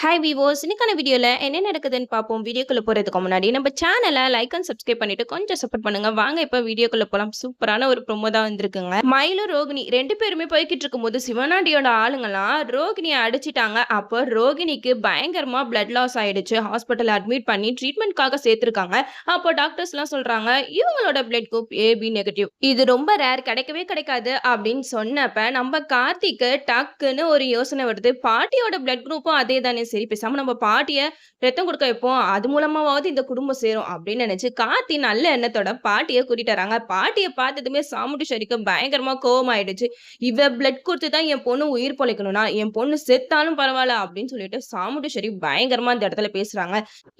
Hi விவோஸ் இன்னைக்கான வீடியோவில் என்ன நடக்குதுன்னு பார்ப்போம். வீடியோக்குள்ளே போகிறதுக்கு முன்னாடி நம்ம சேனலை லைக் அண்ட் சப்ஸ்கிரைப் பண்ணிட்டு கொஞ்சம் சப்போர்ட் பண்ணுங்க. வாங்க இப்போ வீடியோக்குள்ளே போகலாம் சூப்பரான ஒரு ப்ரொமோ தான் வந்திருக்குங்க. மயிலும் ரோகிணி ரெண்டு பேருமே போய்கிட்டு இருக்கும்போது சிவனாண்டியோட ஆளுங்கலாம் ரோகிணியை அடிச்சிட்டாங்க. அப்போ ரோகிணிக்கு பயங்கரமாக பிளட் லாஸ் ஆயிடுச்சு. ஹாஸ்பிட்டல் அட்மிட் பண்ணி ட்ரீட்மெண்ட்காக சேர்த்துருக்காங்க. அப்போ டாக்டர்ஸ்லாம் சொல்கிறாங்க இவங்களோட பிளட் குரூப் ஏபி நெகட்டிவ் இது ரொம்ப ரேர் கிடைக்கவே கிடைக்காது. அப்படின்னு சொன்னப்ப நம்ம கார்த்திக்கு டக்குன்னு ஒரு யோசனை வருது. பாட்டியோட பிளட் குரூப்பும் அதே தானே சரி பேசாம நம்ம பாட்டிய ரத்தம் கொடுக்க வைப்போம். அது மூலமாவது இந்த குடும்பம் சேரும் அப்படின்னு நினைச்சு கார்த்தி நல்ல எண்ணத்தோட பாட்டியை கூட்டிட்டு வராங்க பாட்டியை பார்த்ததுமே சாமுண்டீஸ்வரிக்கு பயங்கரமா கோவம் ஆயிடுச்சு இவ பிளட் கொடுத்து தான் என் பொண்ணு உயிர் பொழைக்கணும்னா என் பொண்ணு செத்தாலும் பரவாயில்ல அப்படின்னு சொல்லிட்டு சாமுண்டீஸ்வரி பயங்கரமா இந்த இடத்துல பேசுறாங்க.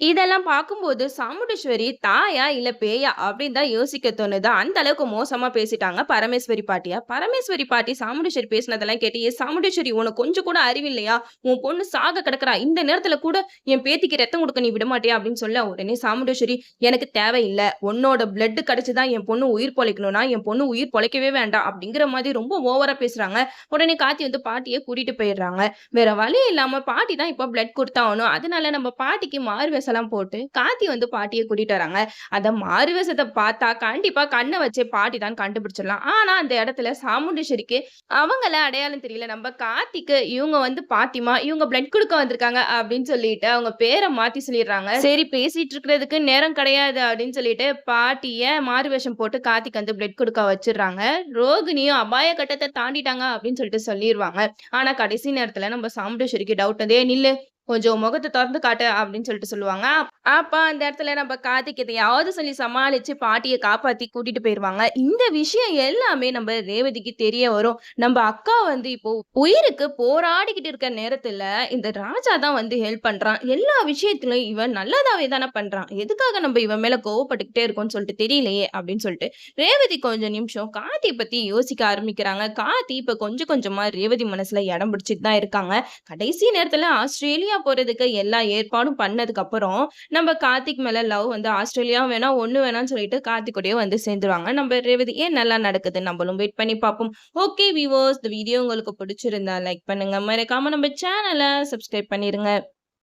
இதெல்லாம் பார்க்கும்போது சாமுண்டீஸ்வரி தாயா இல்ல பேயா? அப்படின்னு தான் யோசிக்க தோணுது. அந்த அளவுக்கு மோசமா பேசிட்டாங்க பரமேஸ்வரி பாட்டியா? பரமேஸ்வரி பாட்டி சாமுண்டீஸ்வரி பேசினதெல்லாம் கேட்டு ஏ சாமுண்டீஸ்வரி உனக்கு கொஞ்சம் கூட அறிவில்லையா? உன் பொண்ணு சாக கிடக்குறா. இந்த நேரத்துல கூட என் பேத்திக்கு ரத்தம் கொடுக்க நீ விட மாட்டியா அப்படின்னு சொல்ல உடனே சாமுண்டேஸ்வரி எனக்கு தேவையில்லை. உன்னோட பிளட் கிடைச்சுதான் என் பொண்ணு உயிர் பொழைக்கணும்னா என் பொண்ணு உயிர் பொழைக்கவே வேண்டாம். அப்படிங்கிற மாதிரி ரொம்ப ஓவரா பேசுறாங்க. உடனே காத்தி வந்து பாட்டியை கூட்டிட்டு போயிடுறாங்க. வேற வழி இல்லாம பாட்டி தான் இப்போ பிளட் கொடுத்தாகணும் அதனால நம்ம பாட்டிக்கு மாறு வேஷம்லாம் போட்டு காத்தி வந்து பாட்டியை கூட்டிட்டு வராங்க. அந்த மாறு வேசத்தை பார்த்தா கண்டிப்பா கண்ணை வச்சே பாட்டி தான் கண்டுபிடிச்சிடலாம். ஆனா அந்த இடத்துல சாமுண்டேஸ்வரிக்கு அவங்கள அடையாளம் தெரியல. நம்ம காத்திக்கு இவங்க வந்து பாத்திமா இவங்க பிளட் கொடுக்க வந்திருக்காங்க. அப்படின்னு சொல்லிட்டு அவங்க பேரை மாத்தி சொல்லிடுறாங்க. சரி பேசிட்டு இருக்கிறதுக்கு நேரம் கிடையாது அப்படின்னு சொல்லிட்டு பாட்டிய மாறு வேஷம் போட்டு கார்த்திக் வந்து பிளட் கொடுக்க வச்சிடுறாங்க. ரோகிணியும் அபாய கட்டத்தை தாண்டிட்டாங்க அப்படின்னு சொல்லிட்டு சொல்லிடுவாங்க. ஆனா கடைசி நேரத்துல நம்ம சாமுண்டேஸ்வரிக்கு டவுட் வந்தே நில்லு. கொஞ்சம் முகத்தை திறந்து காட்டு அப்படின்னு சொல்லிட்டு சொல்லுவாங்க. அப்ப அந்த இடத்துல நம்ம கார்த்திக் எதையாவது சொல்லி சமாளிச்சு பாட்டியை காப்பாத்தி கூட்டிட்டு போயிருவாங்க. இந்த விஷயம் எல்லாமே நம்ம ரேவதிக்கு தெரிய வரும். நம்ம அக்கா வந்து இப்போ உயிருக்கு போராடிக்கிட்டு இருக்க நேரத்துல இந்த ராஜா தான் வந்து ஹெல்ப் பண்றான். எல்லா விஷயத்திலும் இவன் நல்லதாவே தானே பண்றான். எதுக்காக நம்ம இவன் மேல கோவப்பட்டுக்கிட்டே இருக்கோம்னு சொல்லிட்டு தெரியலையே அப்படின்னு சொல்லிட்டு ரேவதி கொஞ்சம் நிமிஷம் கார்த்தி பத்தி யோசிக்க ஆரம்பிக்கிறாங்க. கார்த்தி இப்ப கொஞ்சம் கொஞ்சமா ரேவதி மனசுல இடம் பிடிச்சிட்டு தான் இருக்காங்க. கடைசி நேரத்துல ஆஸ்திரேலியா போறதுக்கு எல்லா ஏற்பாடும் பண்ணதுக்கு அப்புறம் நம்ம கார்த்திக் மேல லவ் வந்து ஆஸ்திரேலியா வேணா ஒண்ணு வேணாம்னு சொல்லிட்டு கார்த்திகோடய வந்து சேர்ந்துருவாங்க. நம்ம ரேவதி ஏன் நல்லா நடக்குது நம்மளும் வெயிட் பண்ணி பார்ப்போம். ஓகே விவோஸ் இந்த வீடியோ உங்களுக்கு பிடிச்சிருந்தா லைக் பண்ணுங்க. மறக்காம நம்ம சேனலை சப்ஸ்கிரைப் பண்ணிருங்க.